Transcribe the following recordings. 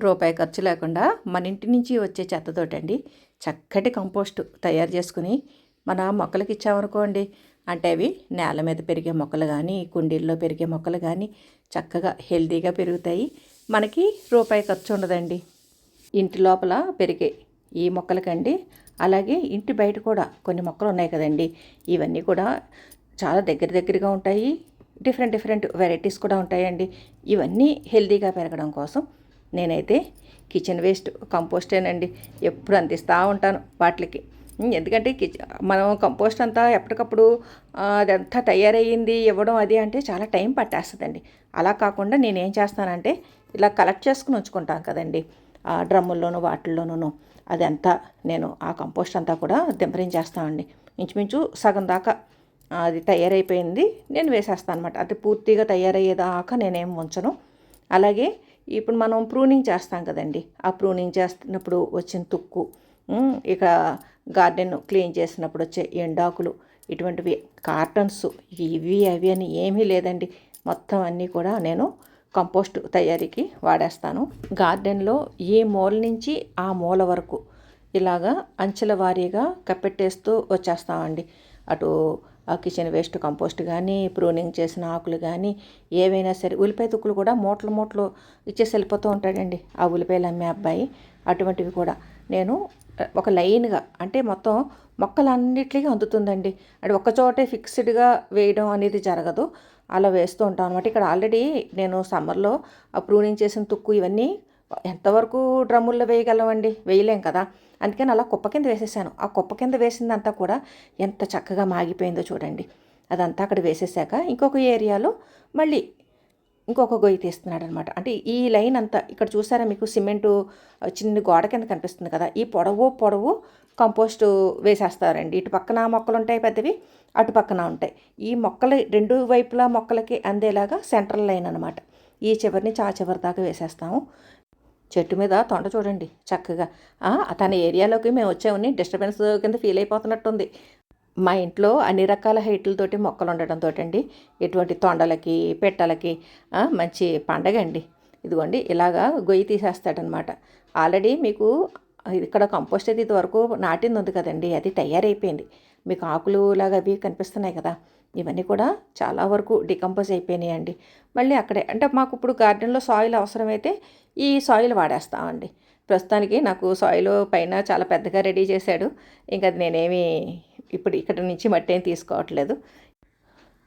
రూపాయి ఖర్చు లేకుండా మన ఇంటి నుంచి వచ్చే చెత్తతోటండి చక్కటి కంపోస్ట్ తయారు చేసుకుని మన మొక్కలకి ఇచ్చామనుకోండి. అంటే అవి నేల మీద పెరిగే మొక్కలు కానీ కుండీల్లో పెరిగే మొక్కలు కానీ చక్కగా హెల్తీగా పెరుగుతాయి. మనకి రూపాయి ఖర్చు ఉండదండి. ఇంటి లోపల పెరిగే ఈ మొక్కలకండి. అలాగే ఇంటి బయట కూడా కొన్ని మొక్కలు ఉన్నాయి కదండి. ఇవన్నీ కూడా చాలా దగ్గర దగ్గరగా ఉంటాయి. డిఫరెంట్ డిఫరెంట్ వెరైటీస్ కూడా ఉంటాయండి. ఇవన్నీ హెల్తీగా పెరగడం కోసం నేనైతే కిచెన్ వేస్ట్ కంపోస్టేనండి ఎప్పుడు అందిస్తూ ఉంటాను వాటికి. ఎందుకంటే కిచెన్ మనం కంపోస్ట్ అంతా ఎప్పటికప్పుడు అదంతా తయారయ్యింది ఇవ్వడం అది అంటే చాలా టైం పట్టేస్తుందండి. అలా కాకుండా నేను ఏం చేస్తానంటే ఇలా కలెక్ట్ చేసుకుని ఉంచుకుంటాను కదండి. ఆ డ్రమ్ముల్లోనూ వాటిల్లోనూ అదంతా నేను ఆ కంపోస్ట్ అంతా కూడా దింపరించేస్తామండి ఇంచుమించు సగం దాకా అది తయారైపోయింది నేను వేసేస్తాను అనమాట అది పూర్తిగా తయారయ్యేదాకా నేనేం ఉంచను. అలాగే ఇప్పుడు మనం ప్రూనింగ్ చేస్తాం కదండి. ఆ ప్రూనింగ్ చేస్తున్నప్పుడు వచ్చిన తుక్కు ఇక గార్డెన్ క్లీన్ చేసినప్పుడు వచ్చే ఎండాకులు ఇటువంటివి కార్టన్స్ ఇవి అవి అని ఏమీ లేదండి. మొత్తం అన్నీ కూడా నేను కంపోస్ట్ తయారీకి వాడేస్తాను. గార్డెన్లో ఏ మూల నుంచి ఆ మూల వరకు ఇలాగా అంచెల వారీగా కప్పెట్టేస్తూ వచ్చేస్తామండి. అటు ఆ కిచెన్ వేస్ట్ కంపోస్ట్ కానీ ప్రూనింగ్ చేసిన ఆకులు కానీ ఏవైనా సరే ఉల్లిపాయ తుక్కులు కూడా మూటలు మూటలు ఇచ్చేసి వెళ్ళిపోతూ ఉంటాడండి. ఆ ఉల్లిపాయలు అమ్మే అబ్బాయి అటువంటివి కూడా. నేను ఒక లైన్గా అంటే మొత్తం మొక్కలన్నిటికీ అందుతుందండి. అంటే ఒక చోటే ఫిక్స్డ్గా వేయడం అనేది జరగదు. అలా వేస్తూ ఉంటాం అనమాట ఇక్కడ ఆల్రెడీ నేను సమ్మర్లో ఆ ప్రూనింగ్ చేసిన తుక్కు ఇవన్నీ ఎంతవరకు డ్రమ్ముల్లో వేయగలమండి? వేయలేం కదా. అందుకని అలా కుప్ప కింద వేసేసాను. ఆ కుప్ప కింద వేసిందంతా కూడా ఎంత చక్కగా మాగిపోయిందో చూడండి. అదంతా అక్కడ వేసేసాక ఇంకొక ఏరియాలో మళ్ళీ ఇంకొక గొయ్యి తీస్తున్నాడు అనమాట అంటే ఈ లైన్ అంతా ఇక్కడ చూసారా మీకు? సిమెంటు చిన్న గోడ కింద కనిపిస్తుంది కదా. ఈ పొడవు పొడవు కంపోస్ట్ వేసేస్తారండి. ఇటు పక్కన మొక్కలు ఉంటాయి పెద్దవి అటు పక్కన ఉంటాయి. ఈ మొక్కలు రెండు వైపులా మొక్కలకి అందేలాగా సెంట్రల్ లైన్ అనమాట. ఈ చివరి నుంచి ఆ చివరి దాకా వేసేస్తాము. చెట్టు మీద తొండ చూడండి చక్కగా. తన ఏరియాలోకి మేము వచ్చామని డిస్టర్బెన్స్ కింద ఫీల్ అయిపోతున్నట్టుంది. మా ఇంట్లో అన్ని రకాల హైట్లతోటి మొక్కలు ఉండడంతో అండి ఎటువంటి తొండలకి పెట్టలకి మంచి పండగ అండి. ఇదిగోండి ఇలాగా గొయ్యి తీసేస్తాడనమాట. ఆల్రెడీ మీకు ఇక్కడ కంపోస్ట్ అయితే ఇదివరకు నాటింది ఉంది కదండి అది తయారైపోయింది. మీకు ఆకులు లాగా అవి కనిపిస్తున్నాయి కదా. ఇవన్నీ కూడా చాలా వరకు డికంపోజ్ అయిపోయినాయి అండి మళ్ళీ అక్కడే అంటే మాకు ఇప్పుడు గార్డెన్లో సాయిల్ అవసరమైతే ఈ సాయిల్ వాడేస్తామండి. ప్రస్తుతానికి నాకు సాయిల్ పైన చాలా పెద్దగా రెడీ చేశాడు. ఇంకా అది నేనేమి ఇప్పుడు ఇక్కడ నుంచి మట్టి ఏం తీసుకోవట్లేదు.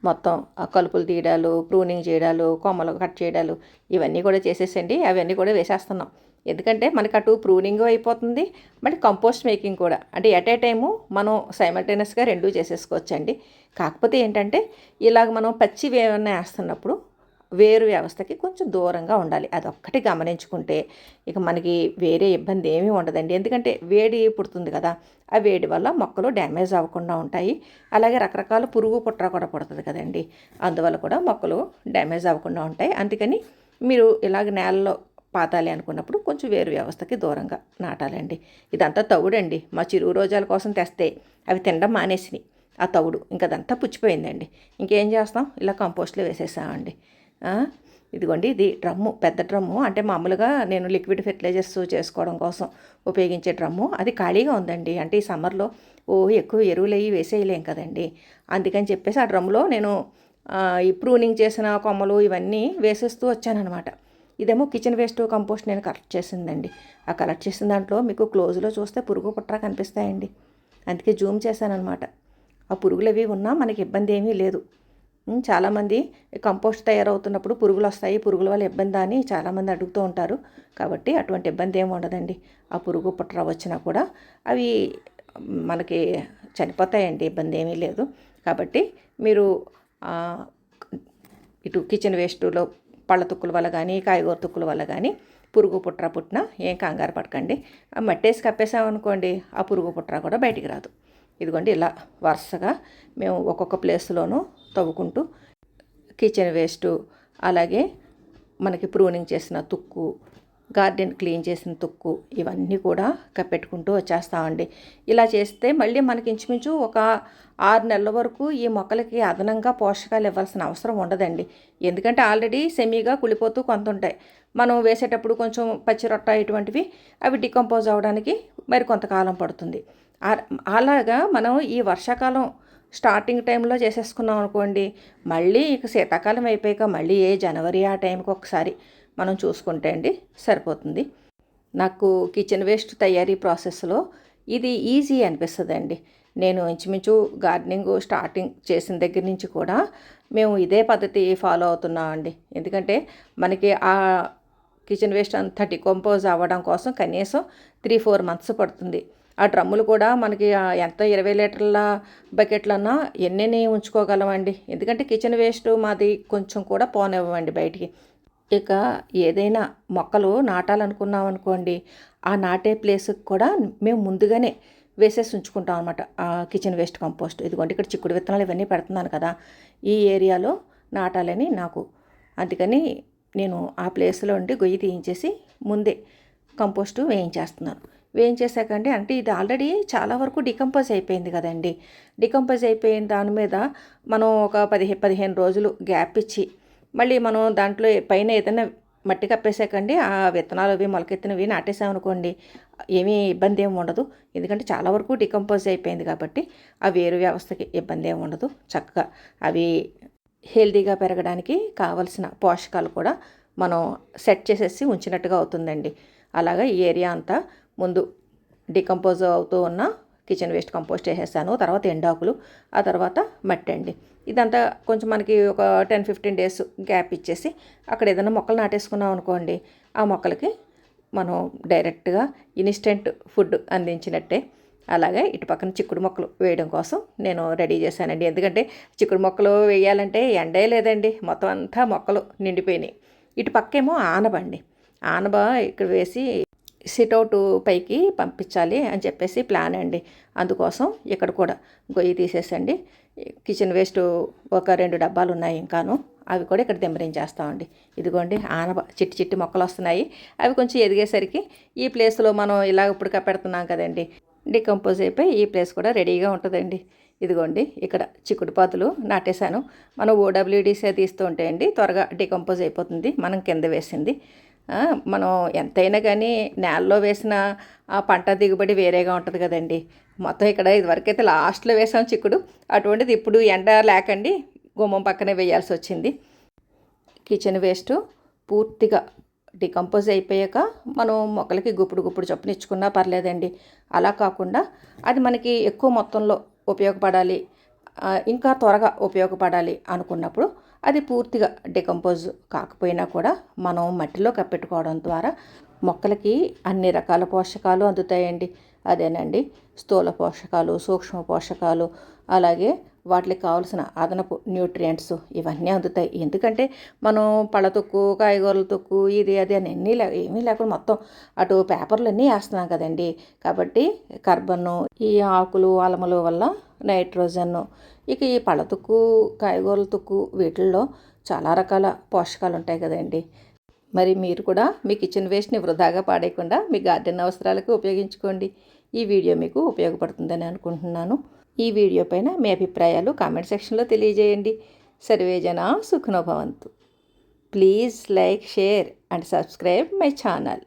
మొత్తం ఆ కలుపులు తీయడాలు ప్రూనింగ్ చేయడాలు కొమ్మలు కట్ చేయడాలు ఇవన్నీ కూడా చేసేసండి. అవన్నీ కూడా వేసేస్తున్నాం. ఎందుకంటే మనకి అటు ప్రూనింగ్ అయిపోతుంది మళ్ళీ కంపోస్ట్ మేకింగ్ కూడా. అంటే ఎట్ ఏ టైము మనం సైమల్టేనియస్గా రెండూ చేసేసుకోవచ్చండి. కాకపోతే ఏంటంటే ఇలాగ మనం పచ్చి ఏమన్నా వేస్తున్నప్పుడు వేరు వ్యవస్థకి కొంచెం దూరంగా ఉండాలి. అదొక్కటి గమనించుకుంటే ఇక మనకి వేరే ఇబ్బంది ఏమీ ఉండదండి. ఎందుకంటే వేడి పుడుతుంది కదా ఆ వేడి వల్ల మొక్కలు డ్యామేజ్ అవ్వకుండా ఉంటాయి. అలాగే రకరకాల పురుగు పుట్ర కూడా పుడుతుంది కదండి. అందువల్ల కూడా మొక్కలు డ్యామేజ్ అవ్వకుండా ఉంటాయి. అందుకని మీరు ఇలాగ నేలలో పాతాలి అనుకున్నప్పుడు కొంచెం వేరు వ్యవస్థకి దూరంగా నాటాలండి. ఇదంతా తవుడండి. మా చిరువు రోజాల కోసం తెస్తే అవి తినడం మానేసినాయి. ఆ తవుడు ఇంకా అదంతా పుచ్చిపోయిందండి. ఇంకేం చేస్తాం? ఇలా కంపోస్ట్లో వేసేసామండి. ఇదిగోండి ఇది డ్రమ్ము పెద్ద డ్రమ్ము. అంటే మామూలుగా నేను లిక్విడ్ ఫెర్టిలైజర్స్ చేసుకోవడం కోసం ఉపయోగించే డ్రమ్ము. అది ఖాళీగా ఉందండి. అంటే ఈ సమ్మర్లో ఓ ఎక్కువ ఎరువులు అవి వేసేయలేం కదండి. అందుకని చెప్పేసి ఆ డ్రమ్లో నేను ఈ ప్రూనింగ్ చేసిన కొమ్మలు ఇవన్నీ వేసేస్తూ వచ్చానమాట ఇదేమో కిచెన్ వేస్ట్ కంపోస్ట్ నేను కలెక్ట్ చేసిందండి. ఆ కలెక్ట్ చేసిన దాంట్లో మీకు క్లోజ్లో చూస్తే పురుగు పుట్ర కనిపిస్తాయండి. అందుకే జూమ్ చేశానమాట ఆ పురుగులు అవి ఉన్నా మనకి ఇబ్బంది ఏమీ లేదు. చాలామంది కంపోస్ట్ తయారవుతున్నప్పుడు పురుగులు వస్తాయి పురుగుల వల్ల ఇబ్బంది అని చాలామంది అడుగుతూ ఉంటారు. కాబట్టి అటువంటి ఇబ్బంది ఏమి ఉండదండి. ఆ పురుగు పుట్ర వచ్చినా కూడా అవి మనకి చనిపోతాయండి ఇబ్బంది ఏమీ లేదు. కాబట్టి మీరు ఇటు కిచెన్ వేస్టులో పళ్ళ తుక్కుల వల్ల కానీ కాయగూర తుక్కుల వల్ల కానీ పురుగు పుట్ర పుట్టిన ఏం కంగారు పడకండి. ఆ మట్టేసి కప్పేసామనుకోండి ఆ పురుగు పుట్ర కూడా బయటికి రాదు. ఇదిగోండి ఇలా వరుసగా మేము ఒక్కొక్క ప్లేస్లోనూ తవ్వుకుంటూ కిచెన్ వేస్టు అలాగే మనకి ప్రూనింగ్ చేసిన తుక్కు గార్డెన్ క్లీన్ చేసిన తుక్కు ఇవన్నీ కూడా కప్పెట్టుకుంటూ వచ్చేస్తామండి. ఇలా చేస్తే మళ్ళీ మనకి ఇంచుమించు ఒక ఆరు నెలల వరకు ఈ మొక్కలకి అదనంగా పోషకాలు ఇవ్వాల్సిన అవసరం ఉండదండి. ఎందుకంటే ఆల్రెడీ సెమీగా కుళ్ళిపోతూ కొంత ఉంటాయి. మనం వేసేటప్పుడు కొంచెం పచ్చిరొట్ట ఇటువంటివి అవి డికంపోజ్ అవ్వడానికి మరి కొంతకాలం పడుతుంది. అలాగా మనం ఈ వర్షాకాలం స్టార్టింగ్ టైంలో చేసేసుకున్నాం అనుకోండి మళ్ళీ ఇక శీతాకాలం అయిపోయాక మళ్ళీ ఏ జనవరి ఆ టైంకి ఒకసారి మనం చూసుకుంటే అండి సరిపోతుంది. నాకు కిచెన్ వేస్ట్ తయారీ ప్రాసెస్లో ఇది ఈజీ అనిపిస్తుంది అండి నేను ఇంచుమించు గార్డెనింగ్ స్టార్టింగ్ చేసిన దగ్గర నుంచి కూడా మేము ఇదే పద్ధతి ఫాలో అవుతున్నాం అండి. ఎందుకంటే మనకి ఆ కిచెన్ వేస్ట్ అంతా డికంపోజ్ అవ్వడం కోసం కనీసం త్రీ ఫోర్ మంత్స్ పడుతుంది. ఆ డ్రమ్ములు కూడా మనకి ఎంత ఇరవై లీటర్ల బకెట్లన్నా ఎన్నెన్ని ఉంచుకోగలమండి. ఎందుకంటే కిచెన్ వేస్ట్ మాది కొంచెం కూడా పోనివ్వండి బయటికి. ఇక ఏదైనా మొక్కలు నాటాలనుకున్నాం అనుకోండి ఆ నాటే ప్లేస్కి కూడా మేము ముందుగానే వేసేసి ఉంచుకుంటాం అనమాట ఆ కిచెన్ వేస్ట్ కంపోస్ట్. ఇదిగోండి ఇక్కడ చిక్కుడు విత్తనాలు ఇవన్నీ పెడుతున్నాను కదా ఈ ఏరియాలో నాటాలని నాకు. అందుకని నేను ఆ ప్లేస్లో ఉండి గొయ్యి తీయించేసి ముందే కంపోస్ట్ వేయించేస్తున్నాను. వేయించేసాకండి అంటే ఇది ఆల్రెడీ చాలా వరకు డికంపోజ్ అయిపోయింది కదండి. డికంపోజ్ అయిపోయిన దాని మీద మనం ఒక పదిహే పదిహేను రోజులు గ్యాప్ ఇచ్చి మళ్ళీ మనం దాంట్లో పైన ఏదైనా మట్టి కప్పేసాకండి ఆ విత్తనాలు అవి మొలకెత్తినవి నాటేసామనుకోండి ఏమీ ఇబ్బంది ఏమి ఉండదు. ఎందుకంటే చాలా వరకు డికంపోజ్ అయిపోయింది కాబట్టి ఆ వేరు వ్యవస్థకి ఇబ్బంది ఏమి ఉండదు. చక్కగా అవి హెల్తీగా పెరగడానికి కావలసిన పోషకాలు కూడా మనం సెట్ చేసేసి ఉంచినట్టుగా అవుతుందండి. అలాగా ఈ ఏరియా అంతా ముందు డికంపోజ్ అవుతూ ఉన్న కిచెన్ వేస్ట్ కంపోస్ట్ వేసేసాను తర్వాత ఎండాకులు ఆ తర్వాత మట్టి అండి. ఇదంతా కొంచెం మనకి ఒక టెన్ ఫిఫ్టీన్ డేస్ గ్యాప్ ఇచ్చేసి అక్కడ ఏదైనా మొక్కలు నాటేసుకున్నాం అనుకోండి ఆ మొక్కలకి మనం డైరెక్ట్గా ఇన్స్టెంట్ ఫుడ్ అందించినట్టే. అలాగే ఇటు పక్కన చిక్కుడు మొక్కలు వేయడం కోసం నేను రెడీ చేశానండి. ఎందుకంటే చిక్కుడు మొక్కలు వేయాలంటే ఎండే లేదండి మొత్తం అంతా మొక్కలు నిండిపోయినాయి. ఇటు పక్కేమో ఆనబండి ఆనబ ఇక్కడ వేసి సిట్అవుట్ పైకి పంపించాలి అని చెప్పేసి ప్లాన్ అండి. అందుకోసం ఇక్కడ కూడా గొయ్యి తీసేసండి. కిచెన్ వేస్ట్ ఒక రెండు డబ్బాలు ఉన్నాయి ఇంకాను. అవి కూడా ఇక్కడ దిమ్మరించేస్తామండి ఇదిగోండి ఆనబ చిట్టి చిట్టి మొక్కలు వస్తున్నాయి. అవి కొంచెం ఎదిగేసరికి ఈ ప్లేస్లో మనం ఇలా ఇప్పుడు పెడుతున్నాం కదండి. డికంపోజ్ అయిపోయి ఈ ప్లేస్ కూడా రెడీగా ఉంటుందండి. ఇదిగోండి ఇక్కడ చిక్కుడు పాతులు నాటేశాను. మనం ఓడబ్ల్యూడీసీ తీస్తూ ఉంటాయండి త్వరగా డికంపోజ్ అయిపోతుంది. మనం కింద వేసింది. మనం ఎంతైనా కానీ నేలలో వేసిన ఆ పంట దిగుబడి వేరేగా ఉంటుంది కదండి. మొత్తం ఇక్కడ ఇదివరకైతే లాస్ట్లో వేసాం చిక్కుడు. అటువంటిది ఇప్పుడు ఎండ లేకండి గుమ్మం పక్కనే వేయాల్సి వచ్చింది. కిచెన్ వేస్ట్ పూర్తిగా డికంపోజ్ అయిపోయాక మనం మొక్కలకి గుప్పుడు గుప్పుడు చొప్పున ఇచ్చుకున్నా పర్లేదండి. అలా కాకుండా అది మనకి ఎక్కువ మొత్తంలో ఉపయోగపడాలి ఇంకా త్వరగా ఉపయోగపడాలి అనుకున్నప్పుడు అది పూర్తిగా డికంపోజ్ కాకపోయినా కూడా మనం మట్టిలో కప్పెట్టుకోవడం ద్వారా మొక్కలకి అన్ని రకాల పోషకాలు అందుతాయండి. అదేనండి స్థూల పోషకాలు సూక్ష్మ పోషకాలు అలాగే వాటికి కావాల్సిన అదనపు న్యూట్రియంట్స్ ఇవన్నీ అందుతాయి. ఎందుకంటే మనం పళ్ళ తొక్కు కాయగూరల తొక్కు ఇది అది అని అన్నీ లే ఏమీ లేకుండా మొత్తం అటు పేపర్లు అన్నీ వేస్తున్నాం కదండి. కాబట్టి కార్బన్ ఈ ఆకులు అలములు వల్ల నైట్రోజన్ ఇక ఈ పళ్ళతుక్కు కాయగూరల తుక్కు వీటిల్లో చాలా రకాల పోషకాలు ఉంటాయి కదండి. మరి మీరు కూడా మీ కిచెన్ వేస్ట్ని వృధాగా పాడేయకుండా మీ గార్డెన్ అవసరాలకు ఉపయోగించుకోండి. ఈ వీడియో మీకు ఉపయోగపడుతుందని అనుకుంటున్నాను. ఈ వీడియో పైన మీ అభిప్రాయాలు కామెంట్ సెక్షన్లో తెలియజేయండి. సర్వేజన సుఖనోభవంతు please like share and subscribe my channel.